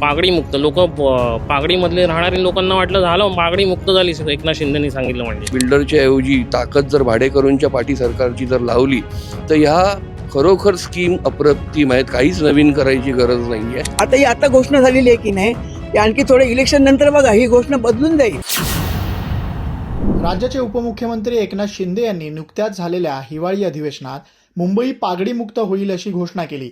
पागडी मुक्त लोक पागडीमधले राहणारे लोकांना वाटलं झालं पागडी मुक्त झाली एकनाथ शिंदेनी सांगितलं म्हणजे. बिल्डरच्या ऐवजी ताकद जर भाडेकरूंच्या पाठी सरकारची जर लावली तर ह्या खरोखर स्कीम अप्रतिम आहेत. काहीच नवीन करायची गरज नाही आहे आता ही आता घोषणा झालेली आहे की नाही आणखी थोडे इलेक्शन नंतर बघा. ही घोषणा बदलून जाईल. राज्याचे उपमुख्यमंत्री एकनाथ शिंदे यांनी नुकत्याच झालेल्या हिवाळी अधिवेशनात मुंबई पागडीमुक्त होईल अशी घोषणा केली.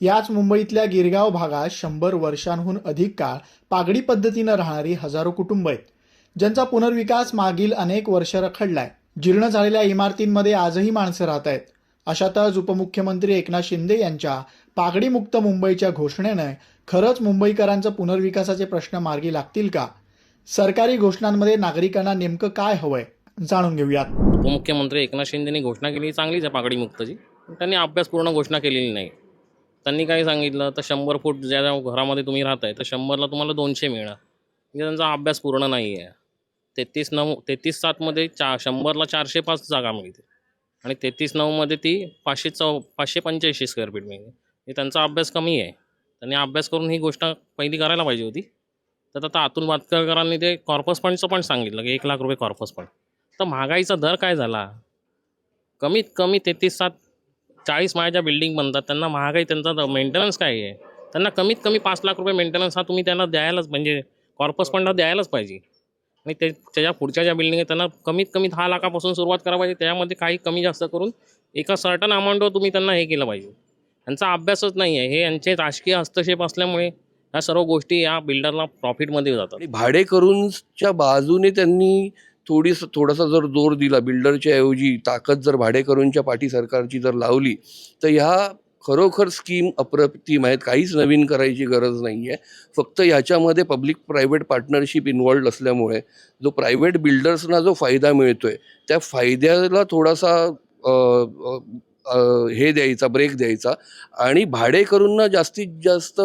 याच मुंबईतल्या गिरगाव भागात शंभर वर्षांहून अधिक काळ पागडी पद्धतीनं राहणारी हजारो कुटुंब आहेत. ज्यांचा पुनर्विकास मागील अनेक वर्ष रखडलाय. जीर्ण झालेल्या इमारतींमध्ये आजही माणसं राहत आहेत. अशातच उपमुख्यमंत्री एकनाथ शिंदे यांच्या पागडीमुक्त मुंबईच्या घोषणेनं खरंच मुंबईकरांचं पुनर्विकासाचे प्रश्न मार्गी लागतील का? सरकारी घोषणांमध्ये नागरिकांना नेमकं काय हवंय? जाणून घेऊयात. उपमुख्यमंत्री एकनाथ शिंदेनी घोषणा केली चांगलीच आहे पागडीमुक्तची. त्यांनी अभ्यासपूर्ण घोषणा केलेली नाही. त्यांनी काय सांगितलं? तर शंभर फूट ज्या ज्या घरामध्ये तुम्ही राहताय तर शंभरला तुम्हाला दोनशे मिळणार. म्हणजे त्यांचा अभ्यास पूर्ण नाही आहे तेहतीस नऊ तेहतीस सातमध्ये चा शंभरला चारशे पाच जागा मिळते. आणि तेहतीस नऊमध्ये ती पाचशे चौ पाचशे पंच्याऐंशी स्क्वेअर फीट मिळते. हे त्यांचा अभ्यास कमी आहे. त्यांनी अभ्यास करून ही गोष्ट पहिली करायला पाहिजे होती. तर आता अतुल बातकरकरांनी ते कॉर्पस फंडचं पण सांगितलं की एक लाख रुपये कॉर्पस फंड तर महागाईचा दर काय झाला? कमीत कमी तेहतीस सात चाळीस माळ्याच्या बिल्डिंग बनतात. त्यांना महागाई त्यांचा मेंटेनन्स काय आहे? त्यांना कमीत कमी पाच लाख रुपये मेंटेनन्स हा तुम्ही त्यांना द्यायलाच म्हणजे कॉर्पस फंड हा द्यायलाच पाहिजे. आणि ते त्याच्या पुढच्या ज्या बिल्डिंग आहेत त्यांना कमीत कमी दहा लाखापासून सुरुवात करायला पाहिजे. त्यामध्ये काही कमी जास्त करून एका सर्टन अमाऊंटवर तुम्ही त्यांना हे केलं पाहिजे. यांचा अभ्यासच नाही आहे. हे यांचे राजकीय हस्तक्षेप असल्यामुळे ह्या सर्व गोष्टी या बिल्डरला प्रॉफिटमध्ये जातात. आणि भाडेकरूंच्या बाजूने त्यांनी थोडीस थोडासा जर जोर दिला बिल्डरच्या ऐवजी ताकद जर भाडेकरूंच्या पाठी सरकारची जर लावली तर ह्या खरोखर स्कीम अप्रतिम आहेत. काहीच नवीन करायची गरज नाही आहे फक्त ह्याच्यामध्ये पब्लिक प्रायव्हेट पार्टनरशिप इन्वॉल्ड असल्यामुळे जो प्रायव्हेट बिल्डर्सना जो फायदा मिळतोय त्या फायद्याला थोडासा हे द्यायचा ब्रेक द्यायचा आणि भाडेकरूंना जास्तीत जास्त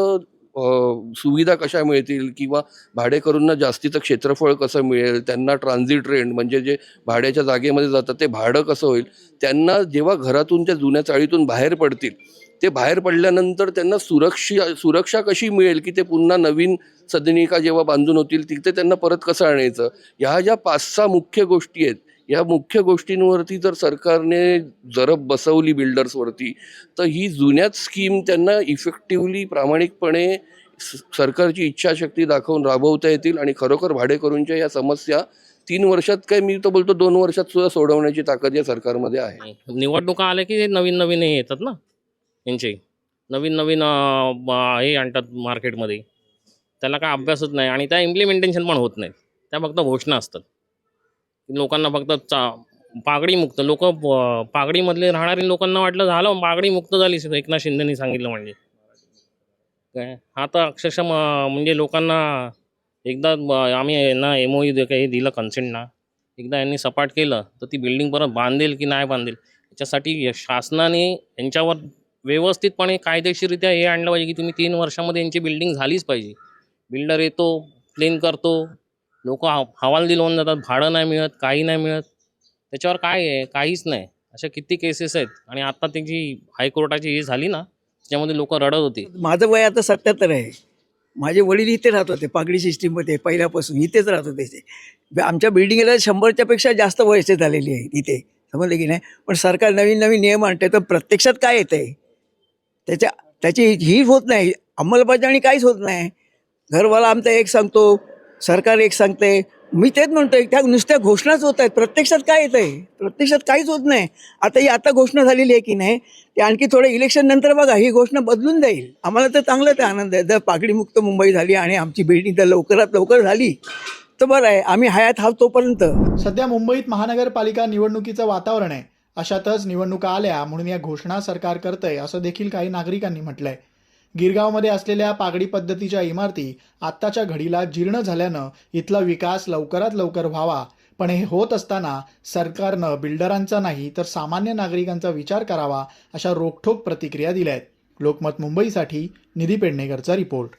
सुविधा कशा मिळतील किंवा भाडेकरूंना जास्तीचं क्षेत्रफळ कसं मिळेल त्यांना ट्रान्झिट रेंट म्हणजे जे भाड्याच्या जागेमध्ये जातात ते भाडं कसं होईल त्यांना जेव्हा घरातून त्या जुन्या चाळीतून बाहेर पडतील ते बाहेर पडल्यानंतर त्यांना सुरक्षा सुरक्षा कशी मिळेल की ते पुन्हा नवीन सदनिका जेव्हा बांधून होतील तिथे त्यांना परत कसं आणायचं? ह्या ज्या पाच सहा मुख्य गोष्टी आहेत या मुख्य गोष्टींवरती जर सरकारने जरब बसवली बिल्डर्सवरती तर ही जुन्याच स्कीम त्यांना इफेक्टिव्हली प्रामाणिकपणे स- सरकारची इच्छाशक्ती दाखवून राबवता येतील आणि खरोखर भाडेकरूंच्या या समस्या तीन वर्षात काय मी तर बोलतो दोन वर्षात सुद्धा सोडवण्याची ताकद या सरकारमध्ये आहे. निवडणुका आल्या की नवीन नवीन हे येतात ना यांचे. नवीन नवीन हे आणतात मार्केटमध्ये त्याला काय अभ्यासच नाही आणि त्या इम्प्लिमेंटेशन पण होत नाही त्या फक्त घोषणा असतात. लोकांना फक्त चा पागडी मुक्त लोक पागडीमधले राहणारे लोकांना वाटलं झालं पागडी मुक्त झाली एकनाथ शिंदेनी सांगितलं म्हणजे. काय? हा तर अक्षरशः म- म्हणजे लोकांना एकदा आम्ही यांना एम ओ काही दिलं कन्सेंट ना एकदा यांनी सपाट केलं तर ती बिल्डिंग परत बांधेल की नाही बांधेल? याच्यासाठी शासनाने यांच्यावर व्यवस्थितपणे कायदेशीररित्या हे आणलं पाहिजे की तुम्ही तीन वर्षामध्ये यांची बिल्डिंग झालीच पाहिजे. बिल्डर येतो प्लेन करतो लोक हवालदिल होऊन जातात भाडं नाही मिळत काही नाही मिळत. त्याच्यावर काय आहे? काहीच नाही. अशा किती केसेस आहेत? आणि आता त्याची हायकोर्टाची हे झाली ना त्याच्यामध्ये लोक रडत होती. माझं वय आता सत्याहत्तर आहे. माझे वडील इथे राहत होते पागडी सिस्टीममध्ये पहिल्यापासून. इथेच राहत होते ते. आमच्या बिल्डिंगला शंभरच्या पेक्षा जास्त वयसे झालेली आहे इथे. समजलं की नाही? पण सरकार नवीन नवीन नियम आणते तर प्रत्यक्षात काय येतं आहे त्याच्या त्याची ही होत नाही. अंमलबजावणी काहीच होत नाही. घरवाला आमचा एक सांगतो सरकार एक सांगते मी तेच म्हणतोय त्या नुसत्या घोषणाच होत आहेत. प्रत्यक्षात काय येत आहे प्रत्यक्षात काहीच होत नाही. आता ही आता घोषणा झालेली आहे की नाही ते आणखी थोडे इलेक्शन नंतर बघा ही घोषणा बदलून जाईल. आम्हाला तर चांगलाच आनंद आहे. जर पागडीमुक्त मुंबई झाली आणि आमची बिल्डिंग तर लवकरात लवकर झाली तर बरं आहे. आम्ही हयात हा तोपर्यंत. सध्या मुंबईत महानगरपालिका निवडणुकीचं वातावरण आहे. अशातच निवडणुका आल्या म्हणून या घोषणा सरकार करतंय असं देखील काही नागरिकांनी म्हटलंय. गिरगावमध्ये असलेल्या पागडी पद्धतीच्या इमारती आत्ताच्या घडीला जीर्ण झाल्यानं इथला विकास लवकरात लवकर व्हावा. पण हे होत असताना सरकारनं बिल्डरांचा नाही तर सामान्य नागरिकांचा विचार करावा अशा रोखठोक प्रतिक्रिया दिल्या आहेत लोकमत मुंबईसाठी निधी पेडणेकरचा रिपोर्ट.